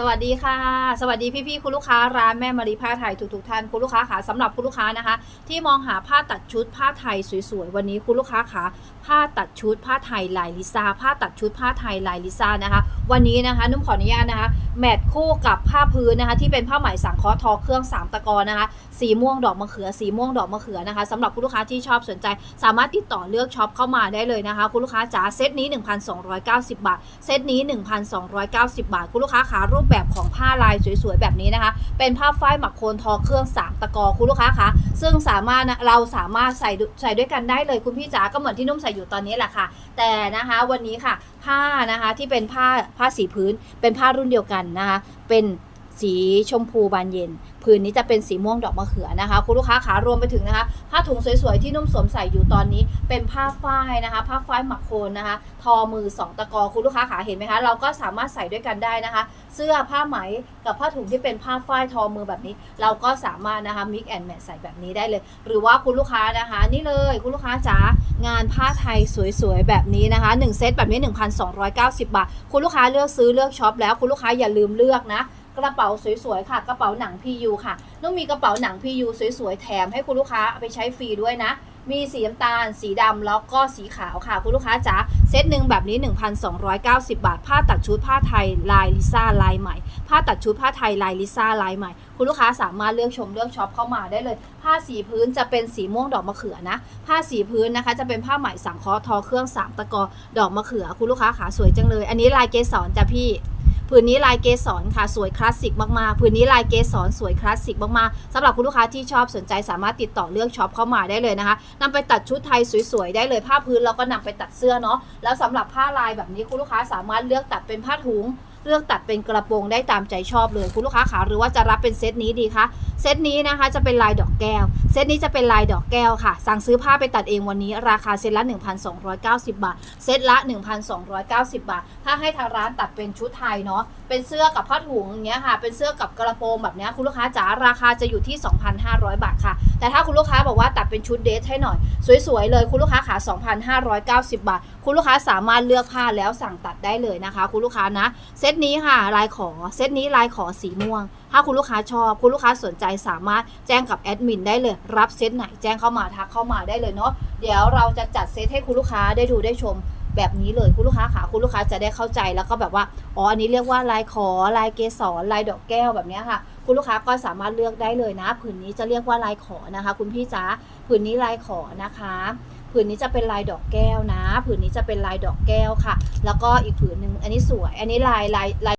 สวัสดีค่ะ สวัสดีพี่ๆคุณลูกค้าร้านแม่มารีผ้าไทยทุกๆท่านคุณลูกค้าขาสำหรับคุณลูกค้านะคะ ที่มองหาผ้าตัดชุดผ้าไทยสวยๆวันนี้คุณลูกค้าขาผ้าตัดชุดผ้าไทยลายลิซ่าผ้าตัดชุดผ้าไทยลายลิซ่านะคะ วันนี้นะคะนุ่มขออนุญาตนะคะ แมทคู่กับผ้าพื้นนะคะ ที่เป็นผ้าไหมสังเคราะห์ทอเครื่องสามตะกอนนะคะ สีม่วงดอกมะเขือ สีม่วงดอกมะเขือนะคะสำหรับคุณลูกค้าที่ชอบสนใจ สามารถติดต่อเลือกช็อปเข้ามาได้เลยนะคะ คุณลูกค้าจ๋าเซตนี้ 1,290 บาท เซตนี้ 1,290 บาท คุณลูกค้าขารูปแบบของผ้าลายสวยๆแบบนี้นะคะ เป็นผ้าฝ้ายหมักโคนทอเครื่องสามตะกอคุณลูกค้าคะซึ่งสามารถเราสามารถใส่ใส่ด้วยกันได้เลยคุณพี่จ๋าก็เหมือนที่นุ่มใส่อยู่ตอนนี้แหละค่ะ แต่นะคะวันนี้ค่ะ ผ้านะคะที่เป็นผ้าผ้าสีพื้นเป็นผ้ารุ่นเดียวกันนะคะ เป็น สีชมพูบานเย็นพื้นนี้จะเป็นสีม่วงดอกมะเขือนะคะ คุณลูกค้าขารวมไปถึงนะคะ ผ้าถุงสวยๆ ที่นุ่มสวมใส่อยู่ตอนนี้ เป็นผ้าฝ้ายนะคะ ผ้าฝ้ายหมักโคนนะคะ ทอมือสองตะกอคุณลูกค้าขาเห็นไหมคะ เราก็สามารถใส่ด้วยกันได้นะคะ เสื้อผ้าไหมกับผ้าถุงที่เป็นผ้าฝ้ายทอมือแบบนี้ เราก็สามารถนะคะ mix and match ใส่แบบนี้ได้เลย หรือว่าคุณลูกค้านะคะ นี่เลยคุณลูกค้าจ๋างานผ้าไทยสวยๆแบบนี้นะคะ1เซตแบบนี้ 1,290 บาท คุณลูกค้าเลือกซื้อเลือกช็อปแล้วคุณลูกค้าอย่าลืมเลือกนะ กระเป๋าสวยๆค่ะ กระเป๋าหนัง PU ค่ะต้องมีกระเป๋าหนัง PU สวยๆแถมให้คุณลูกค้าเอาไปใช้ฟรีด้วยนะมีสีน้ำตาล สีดำแล้วก็สีขาวค่ะ คุณลูกค้าจ๋าเซตหนึ่งแบบนี้ 1,290 บาท ผ้าตัดชุดผ้าไทยลายลิซ่าลายใหม่ ผ้าตัดชุดผ้าไทยลายลิซ่าลายใหม่ คุณลูกค้าสามารถเลือกชมเลือกช็อปเข้ามาได้เลย ผ้าสีพื้นจะเป็นสีม่วงดอกมะเขือนะ ผ้าสีพื้นนะคะจะเป็นผ้าไหมสังเคราะห์ทอเครื่องสามตะกอดอกมะเขือ คุณลูกค้าขาสวยจังเลย อันนี้ลายเกสรจ้ะพี่ ผืนนี้ลายเกสรค่ะสวยคลาสสิกมากๆผืนนี้ลายเกสรสวยคลาสสิกมากๆสำหรับคุณลูกค้าที่ชอบสนใจสามารถติดต่อเลือกช็อปเข้ามาได้เลยนะคะนำไปตัดชุดไทยสวยๆได้เลยผ้าพื้นเราก็นำไปตัดเสื้อเนาะแล้วสำหรับผ้าลายแบบนี้คุณลูกค้าสามารถเลือกตัดเป็นผ้าถุง เลือกตัดเป็นกระโปรงได้ตามใจชอบเลย คุณลูกค้าขาหรือว่าจะรับเป็นเซตนี้ดีคะเซตนี้นะคะจะเป็นลายดอกแก้ว เซตนี้จะเป็นลายดอกแก้วค่ะ สั่งซื้อผ้าไปตัดเองวันนี้ ราคาเซตละ 1,290 บาท เซตละ 1,290 บาท ถ้าให้ทางร้านตัดเป็นชุดไทยเนาะเป็นเสื้อกับผ้าถุงอย่างเงี้ยค่ะ เป็นเสื้อกับกระโปรงแบบเนี้ยคุณลูกค้าจ๋าราคาจะอยู่ที่ 2,500 บาทค่ะ แต่ถ้าคุณลูกค้าบอกว่าตัดเป็นชุดเดทให้หน่อย สวยๆเลยคุณลูกค้าขา 2,590 บาท คุณลูกค้าสามารถเลือกผ้าแล้วสั่งตัดได้เลยนะคะ คุณลูกค้านะ เซตนี้ค่ะลายขอ เซตนี้ลายขอสีม่วง ถ้าคุณลูกค้าชอบ คุณลูกค้าสนใจสามารถแจ้งกับแอดมินได้เลย รับเซตไหนแจ้งเข้ามาทักเข้ามาได้เลยเนาะ เดี๋ยวเราจะจัดเซตให้คุณลูกค้าได้ดูได้ชม แบบนี้เลยคุณลูกค้าค่ะคุณลูกค้าจะได้เข้าใจแล้วก็แบบว่าอ๋ออันนี้เรียกว่าลายขอลายเกสรลายดอกแก้วแบบนี้ค่ะ คุณลูกค้าก็สามารถเลือกได้เลยนะผืนนี้จะเรียกว่าลายขอนะคะ คุณพี่จ๋าผืนนี้ลายขอนะคะผืนนี้จะเป็นลายดอกแก้วนะ ผืนนี้จะเป็นลายดอกแก้วค่ะ แล้วก็อีกผืนหนึ่งอันนี้สวย อันนี้ลายลายลาย